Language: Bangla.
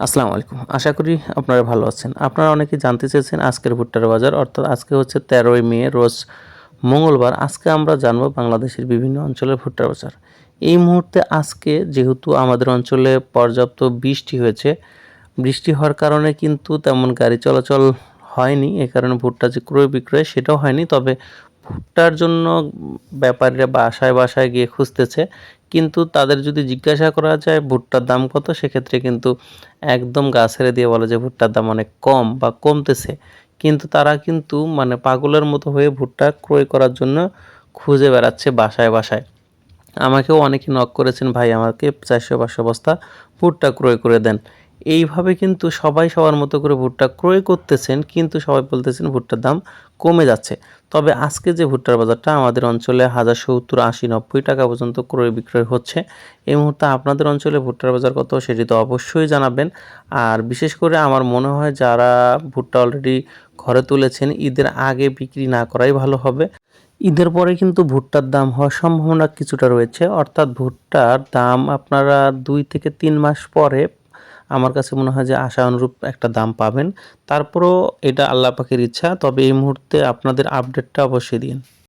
আসসালামু আলাইকুম। আশা করি আপনারা ভালো আছেন। আপনারা অনেকে জানতে চেয়েছেন আজকের ভুট্টার বাজার, অর্থাৎ আজকে হচ্ছে তেরোই মে, রোজ মঙ্গলবার। আজকে আমরা জানব বাংলাদেশের বিভিন্ন অঞ্চলের ভুট্টার বাজার। এই মুহূর্তে আজকে যেহেতু আমাদের অঞ্চলে পর্যাপ্ত বৃষ্টি হয়েছে, বৃষ্টি হওয়ার কারণে কিন্তু তেমন গাড়ি চলাচল হয়নি, এ কারণে ভুট্টা যে ক্রয় বিক্রয় সেটাও হয়নি। তবে ভুট্টার জন্য ব্যাপারীরা বাসায় বাসায় গিয়ে খুঁজতেছে। কিন্তু তাদের যদি জিজ্ঞাসা করা যায় ভুট্টার দাম কত, সেক্ষেত্রে কিন্তু একদম গা ছেড়ে দিয়ে বলে যে ভুট্টার দাম অনেক কম বা কমতেছে। কিন্তু তারা কিন্তু মানে পাগলের মতো হয়ে ভুট্টা ক্রয় করার জন্য খুঁজে বেড়াচ্ছে বাসায় বাসায়। আমাকেও অনেকে নক করেছেন, ভাই, আমাকে চারশো পাঁচশো বস্তা ভুট্টা ক্রয় করে দেন। এইভাবে কিন্তু সবাই সবার মতো করে ভুট্টা ক্রয় করতেছেন, কিন্তু সবাই বলতেছেন ভুট্টার দাম কমে যাচ্ছে। তবে আজকে যে ভুট্টার বাজারটা আমাদের অঞ্চলে হাজার সত্তর আশি নব্বই টাকা পর্যন্ত ক্রয় বিক্রয় হচ্ছে, এই মুহূর্তে আপনাদের অঞ্চলে ভুট্টার বাজার কত সেটি তো অবশ্যই জানাবেন। আর বিশেষ করে আমার মনে হয় যারা ভুট্টা অলরেডি ঘরে তুলেছেন, ঈদের আগে বিক্রি না করাই ভালো হবে। ঈদের পরে কিন্তু ভুট্টার দাম হওয়ার সম্ভাবনা কিছুটা রয়েছে। অর্থাৎ ভুট্টার দাম আপনারা দুই থেকে তিন মাস পরে আমার কাছে মনে হয় যে আশা অনুরূপ একটা দাম পাবেন। তারপরও এটা আল্লাহ পাখির ইচ্ছা। তবে এই মুহূর্তে আপনাদের আপডেটটা অবশ্যই দিন।